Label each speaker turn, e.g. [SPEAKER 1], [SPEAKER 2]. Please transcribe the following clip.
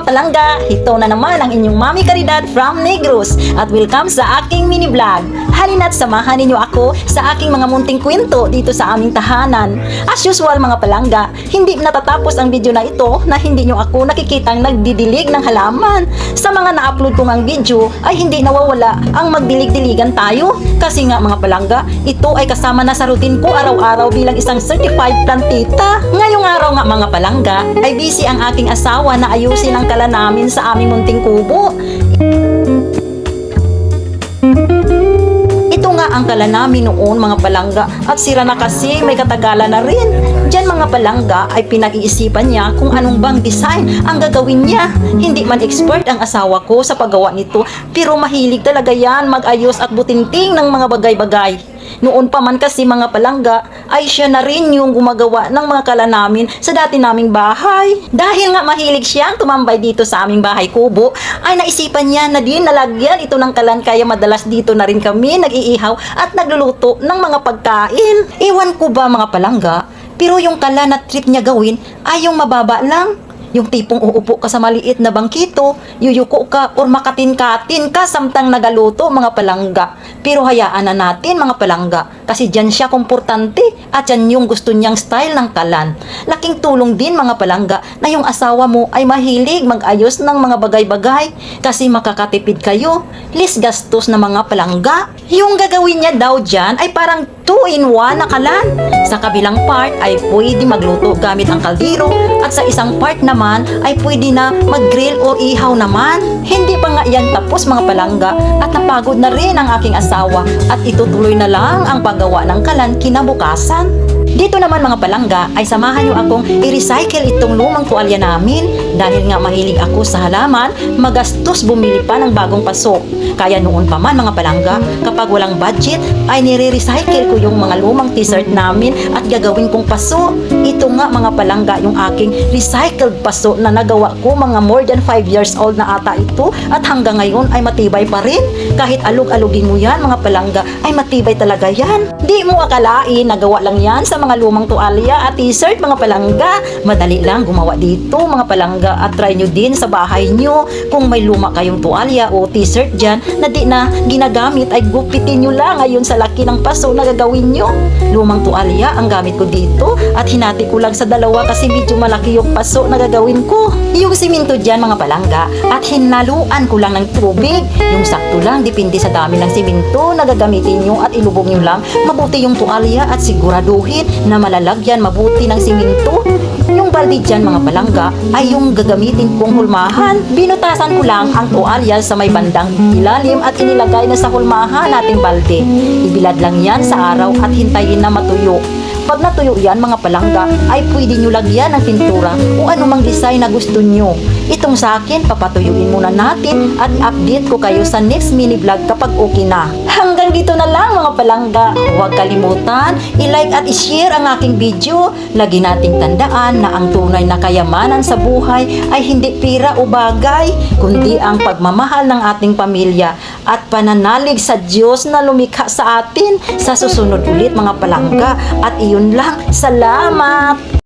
[SPEAKER 1] mga palangga! Ito na naman ang inyong Mami Caridad from Negros at welcome sa aking mini vlog. Halina't samahan ninyo ako sa aking mga munting kwento dito sa aming tahanan. As usual mga palangga, hindi natatapos ang video na ito na hindi nyo ako nakikitang nagdidilig ng halaman. Sa mga na-upload kong ang video ay hindi nawawala ang magdilig-diligan tayo. Kasi nga mga palangga, ito ay kasama na sa routine ko araw-araw bilang isang certified plantita. Ngayong araw nga mga palangga, ay busy ang aking asawa na ayusin ang kala namin sa aming munting kubo. Ito nga ang kala namin noon mga palangga at sira na kasi may katagalan na rin. Diyan mga palangga ay pinag-iisipan niya kung anong bang design ang gagawin niya. Hindi man expert ang asawa ko sa paggawa nito pero mahilig talaga yan mag-ayos at butinting ng mga bagay-bagay. Noon pa man kasi mga palangga ay siya na rin yung gumagawa ng mga kala namin sa dati naming bahay. Dahil nga mahilig siyang tumambay dito sa aming bahay kubo, ay naisipan niya na din nalagyan ito ng kalan kaya madalas dito na rin kami nag-iihaw at nagluluto ng mga pagkain. Iwan ko ba mga palangga, pero yung kala na trip niya gawin ay yung mababa lang. Yung tipong uupo ka sa maliit na bangkito, yuyuko ka or makatin-katin ka samtang nagaluto mga palangga. Pero hayaan na natin mga palangga kasi dyan siya komportante at yan yung gusto niyang style ng kalan. Laking tulong din mga palangga na yung asawa mo ay mahilig mag-ayos ng mga bagay-bagay kasi makakatipid kayo. Less gastos na mga palangga. Yung gagawin niya daw dyan ay parang 2-in-1 na kalan. Sa kabilang part ay pwede magluto gamit ang kaldero at sa isang part naman ay pwede na mag-grill o ihaw naman. Hindi pa nga yan tapos mga palangga at napagod na rin ang aking asawa at itutuloy na lang ang paggawa ng kalan kinabukasan. Dito naman mga palangga ay samahan niyo akong i-recycle itong lumang tuwalya namin dahil nga mahilig ako sa halaman, magastos bumili pa ng bagong paso. Kaya noon pa man mga palangga, kapag walang budget ay nire-recycle ko yung mga lumang t-shirt namin at gagawin kong paso. Ito nga mga palangga yung aking recycled paso na nagawa ko mga more than 5 years old na ata ito at hanggang ngayon ay matibay pa rin. Kahit alug-alugin mo yan mga palangga ay matibay talaga yan. Di mo akalain nagawa lang yan sa mga lumang tuwalya at t-shirt mga palangga. Madali lang gumawa dito mga palangga at try nyo din sa bahay nyo. Kung may luma kayong tuwalya o t-shirt dyan na di na ginagamit ay gupitin nyo lang ngayon sa laki ng paso na gagawin nyo. Lumang tuwalya ang gamit ko dito at hinati ko lang sa dalawa kasi medyo malaki yung paso na gagawin ko. Yung siminto dyan mga palangga at hinaluan ko lang ng tubig. Yung sakto lang depende sa dami ng siminto na gagamitin nyo at ilubog nyo lang mabuti yung tuwalya at siguraduhin na malalagyan mabuti ng siminto. Yung balde dyan mga palangga ay yung gagamitin kong hulmahan. Binutasan ko lang ang tuwalya sa may bandang ilalim at inilagay na sa hulmahan nating balde. Ibilad lang yan sa araw at hintayin na matuyo. Pag natuyo yan mga palangga ay pwede nyo lagyan ng pintura o anumang design na gusto nyo. Itong sa akin, papatuyuin muna natin at update ko kayo sa next mini vlog kapag okay na. Hanggang dito na lang palangga. Huwag kalimutan, i-like at i-share ang aking video. Lagi nating tandaan na ang tunay na kayamanan sa buhay ay hindi pira o bagay, kundi ang pagmamahal ng ating pamilya at pananalig sa Diyos na lumikha sa atin. Sa susunod ulit mga palangga. At iyon lang, salamat!